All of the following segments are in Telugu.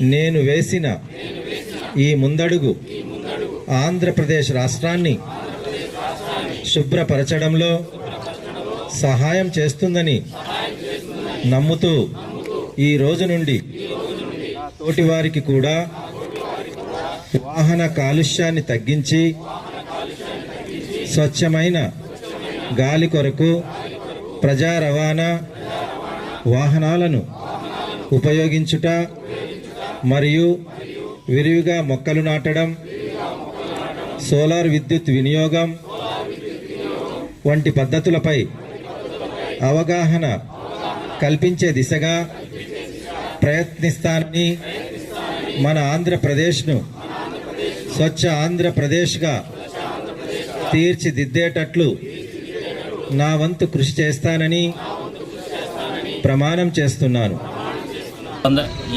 నేను వేసిన ఈ ముందడుగు ఆంధ్రప్రదేశ్ రాష్ట్రాన్ని శుభ్రపరచడంలో సహాయం చేస్తుందని నమ్ముతూ ఈ రోజు నుండి తోటి వారికి కూడా వాహన కాలుష్యాన్ని తగ్గించి స్వచ్ఛమైన గాలి కొరకు ప్రజా రవాణా వాహనాలను ఉపయోగించుట మరియు విరివిగా మొక్కలు నాటడం సోలార్ విద్యుత్ వినియోగం వంటి పద్ధతులపై అవగాహన కల్పించే దిశగా ప్రయత్నిస్తానని మన ఆంధ్రప్రదేశ్ను స్వచ్ఛ ఆంధ్రప్రదేశ్గా తీర్చిదిద్దేటట్లు నా వంతు కృషి చేస్తానని ప్రమాణం చేస్తున్నాను.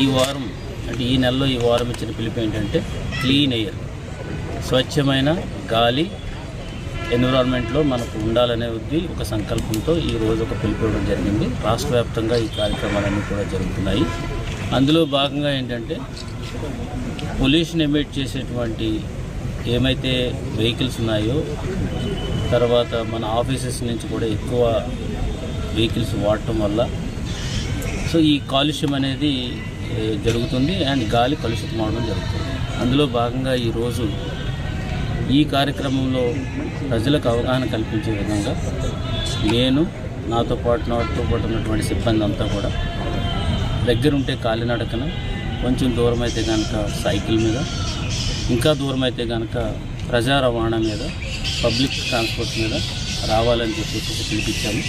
ఈ వారం అంటే ఈ నెలలో ఈ వారం ఇచ్చిన పిలుపు ఏంటంటే క్లీన్ ఎయిర్. స్వచ్ఛమైన గాలి ఎన్విరాన్మెంట్లో మనకు ఉండాలనే ఉద్ది ఒక సంకల్పంతో ఈ రోజు ఒక పిలుపు ఇవ్వడం జరిగింది. రాష్ట్ర వ్యాప్తంగా ఈ కార్యక్రమాలన్నీ కూడా జరుగుతున్నాయి. అందులో భాగంగా ఏంటంటే పొల్యూషన్ ఎమిట్ చేసేటువంటి ఏమైతే వెహికల్స్ ఉన్నాయో తర్వాత మన ఆఫీసెస్ నుంచి కూడా ఎక్కువ వెహికల్స్ వాడటం వల్ల సో ఈ కాలుష్యం అనేది జరుగుతుంది అండ్ గాలి కలుషితం అవడం జరుగుతుంది. అందులో భాగంగా ఈరోజు ఈ కార్యక్రమంలో ప్రజలకు అవగాహన కల్పించే విధంగా నేను నాతో పాటు నాతో పాటు ఉన్నటువంటి సిబ్బంది అంతా కూడా దగ్గరుంటే కాలినడకన కొంచెం దూరం అయితే కనుక సైకిల్ మీద ఇంకా దూరం అయితే కనుక ప్రజా రవాణా మీద పబ్లిక్ ట్రాన్స్పోర్ట్ మీద రావాలని చెప్పేసి పిలిపించాము.